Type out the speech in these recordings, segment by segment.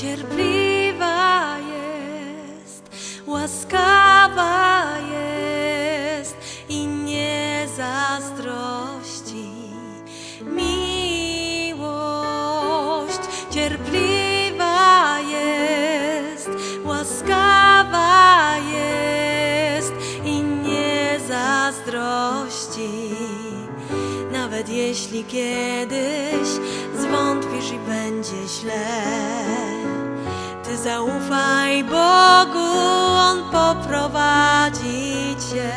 cierpliwa jest, łaskawa jest i nie zazdrości. Miłość cierpliwa jest, łaskawa jest i nie zazdrości. Nawet jeśli kiedyś zwątpisz i będzie źle, ty zaufaj Bogu, On poprowadzi cię.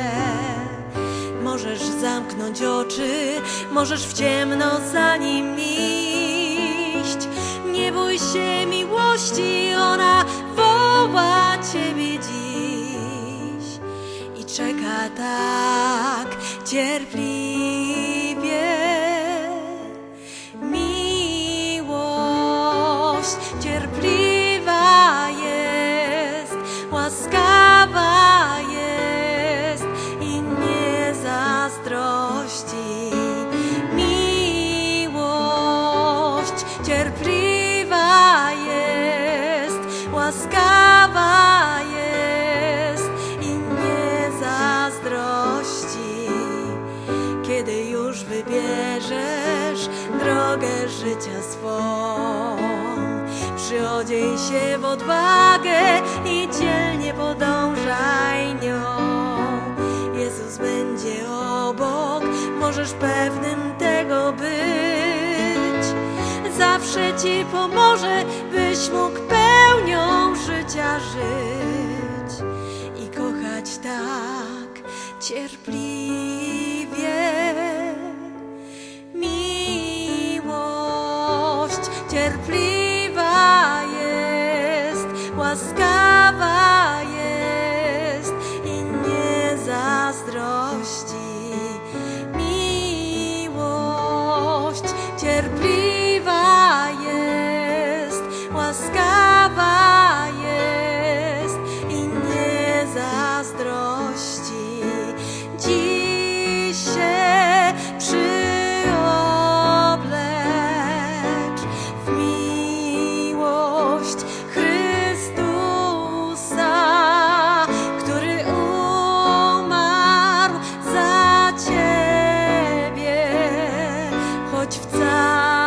Możesz zamknąć oczy, możesz w ciemno za nim iść. Nie bój się miłości, ona woła ciebie dziś i czeka tak cierpliwie. Cierpliwa jest, łaskawa jest i nie zazdrości. Kiedy już wybierzesz drogę życia swą, przyodziej się w odwagę i dzielnie podążaj nią. Jezus będzie obok, możesz pewnym tego być zawsze Ci pomoże, byś mógł pełnią życia żyć i kochać tak cierpliwie. Miłość cierpliwa jest, łaska. łaskawa jest i nie zazdrości. Dziś się przyoblecz w miłość Chrystusa, który umarł za Ciebie, choć wcale